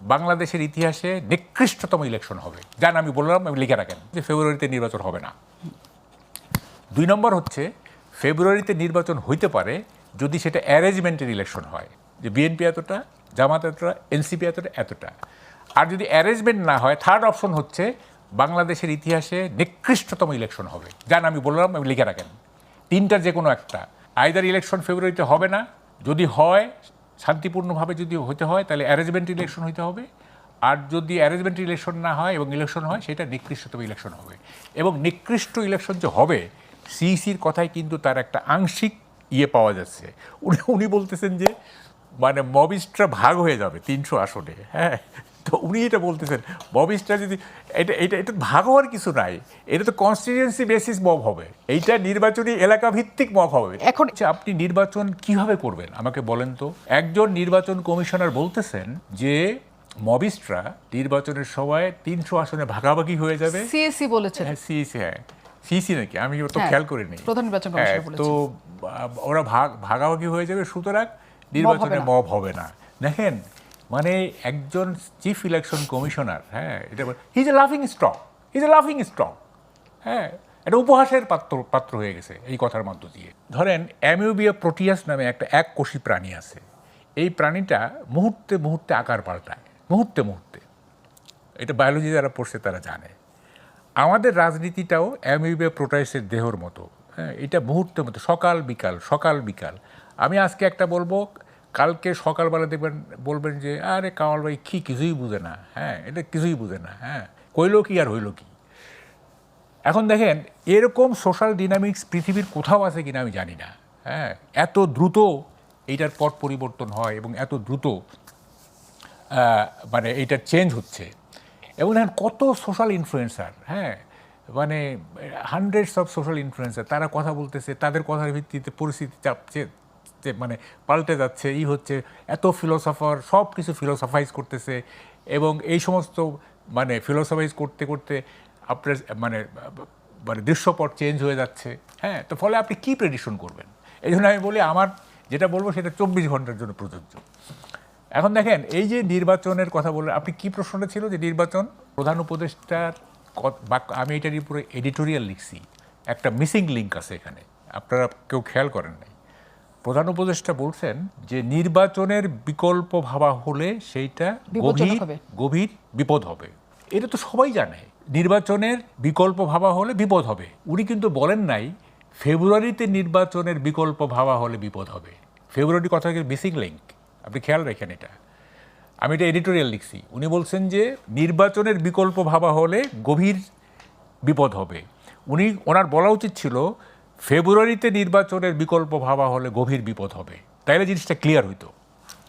বাংলাদেশের ইতিহাসে নিকৃষ্টতম ইলেকশন হবে। যান আমি বললাম, আমি লিখে রাখেন যে ফেব্রুয়ারিতে নির্বাচন হবে না। দুই নম্বর হচ্ছে, ফেব্রুয়ারিতে নির্বাচন হইতে পারে যদি সেটা অ্যারেঞ্জমেন্টের ইলেকশন হয়। যে বিএনপি এতটা, জামাত এতটা এনসিপি এতটা এতটা। আর যদি অ্যারেঞ্জমেন্ট না হয় থার্ড অপশন হচ্ছে, বাংলাদেশের ইতিহাসে নিকৃষ্টতম ইলেকশন হবে। যান আমি বললাম, আমি লিখে রাখেন। তিনটার যে কোনো একটা। আইদার ইলেকশন ফেব্রুয়ারিতে হবে না, যদি হয় শান্তিপূর্ণভাবে যদি হতে হয়, তাহলে অ্যারেঞ্জমেন্ট ইলেকশন হইতে হবে। আর যদি অ্যারেঞ্জমেন্ট ইলেকশন না হয় এবং ইলেকশন হয়, সেটা নিকৃষ্টতম ইলেকশন হবে। এবং নিকৃষ্ট ইলেকশন যে হবে সিইসির কথায় কিন্তু তার একটা আংশিক ইয়ে পাওয়া যাচ্ছে। উনি উনি বলতেছেন যে মানে মবিস্টরা ভাগ হয়ে যাবে তিনশো আসনে। হ্যাঁ। তো উনি এটা বলতেছেন মবিস্টরা যদি এটা এটা এটা ভাগ হওয়ার কিছু নাই। এটা তো কনস্টিটিউয়েন্সি বেসিস মব হবে। এইটা নির্বাচনী এলাকা ভিত্তিক মব হবে। এখন আচ্ছা আপনি নির্বাচন কীভাবে করবেন? আমাকে বলেন তো। একজন নির্বাচন কমিশনার বলতেছেন যে মবিস্টরা নির্বাচনের সময় তিনশো আসনে ভাগাভাগি হয়ে যাবে। সিএসসি বলেছেন। হ্যাঁ সিইসি হ্যাঁ। সিইসি নাকি? আমি তো হ্যাঁ, খেয়াল করিনি। প্রধান নির্বাচন হ্যাঁ। তো ওরা ভাগ ভাগাভাগি হয়ে যাবে সুতরাং নির্বাচনে মব হবে না। দেখেন মানে একজন চিফ ইলেকশন কমিশনার হ্যাঁ এটা হিজ এ লাফিং স্টক হিজ এ লাফিং স্টক হ্যাঁ এটা উপহাসের পাত্র পাত্র হয়ে গেছে এই কথার মধ্য দিয়ে। ধরেন অ্যামিউবিয়া প্রোটিয়াস নামে একটা এক কোষী প্রাণী আছে। এই প্রাণীটা মুহূর্তে মুহূর্তে আকার পাল্টায়, মুহূর্তে মুহূর্তে। এটা বায়োলজি যারা পড়ছে তারা জানে। আমাদের রাজনীতিটাও অ্যামিউবিয়া প্রোটাইসের দেহর মতো হ্যাঁ এটা মুহূর্তের মতো সকাল বিকাল সকাল বিকাল। আমি আজকে একটা বলব কালকে সকালবেলা দেখবেন, বলবেন যে, আরে কামাল ভাই, কী কিছুই বুঝে না। হ্যাঁ এটা কিছুই বুঝে না হ্যাঁ। কইলো কি আর হইল কি? এখন দেখেন, এরকম সোশ্যাল ডিনামিক্স পৃথিবীর কোথাও আছে কিনা আমি জানি না হ্যাঁ। এত দ্রুত এইটার পট পরিবর্তন হয় এবং এত দ্রুত মানে এইটা চেঞ্জ হচ্ছে। এবং দেখেন, কত সোশ্যাল ইনফ্লুয়েন্সার হ্যাঁ। মানে হান্ড্রেডস অফ সোশ্যাল ইনফ্লুয়েন্সার তারা কথা বলতেছে, তাদের কথার ভিত্তিতে পরিস্থিতি চাপছে মানে পাল্টে যাচ্ছে, ই হচ্ছে, এত ফিলোসফার সব কিছু ফিলোসফাইজ করতেছে এবং এই সমস্ত মানে ফিলোসফাইজ করতে করতে আপনার মানে মানে দৃশ্যপট চেঞ্জ হয়ে যাচ্ছে। হ্যাঁ তো ফলে আপনি কী প্রেডিকশন করবেন? এই জন্য আমি বলি আমার যেটা বলব সেটা চব্বিশ ঘণ্টার জন্য প্রযোজ্য। এখন দেখেন, এই যে নির্বাচনের কথা বললেন, আপনি কি প্রশ্নটা ছিল যে নির্বাচন? প্রধান উপদেষ্টার আমি এটার উপরে এডিটোরিয়াল লিখছি। একটা মিসিং লিঙ্ক আছে এখানে। আপনারা কেউ খেয়াল করেন নাই। প্রধান উপদেষ্টা বলছেন যে নির্বাচনের বিকল্প ভাবা হলে সেইটা গভীর গভীর বিপদ হবে। এটা তো সবাই জানে। নির্বাচনের বিকল্প ভাবা হলে বিপদ হবে। উনি কিন্তু বলেন নাই ফেব্রুয়ারিতে নির্বাচনের বিকল্প ভাবা হলে বিপদ হবে। ফেব্রুয়ারি কথা মিসিং লিঙ্ক আপনি খেয়াল রাখেন এটা। আমি এটা এডিটোরিয়াল লিখছি। উনি বলছেন যে নির্বাচনের বিকল্প ভাবা হলে গভীর বিপদ হবে। উনি ওনার বলা উচিত ছিল ফেব্রুয়ারিতে নির্বাচনের বিকল্প ভাবা হলে গভীর বিপদ হবে। তাইলে জিনিসটা ক্লিয়ার হইতো।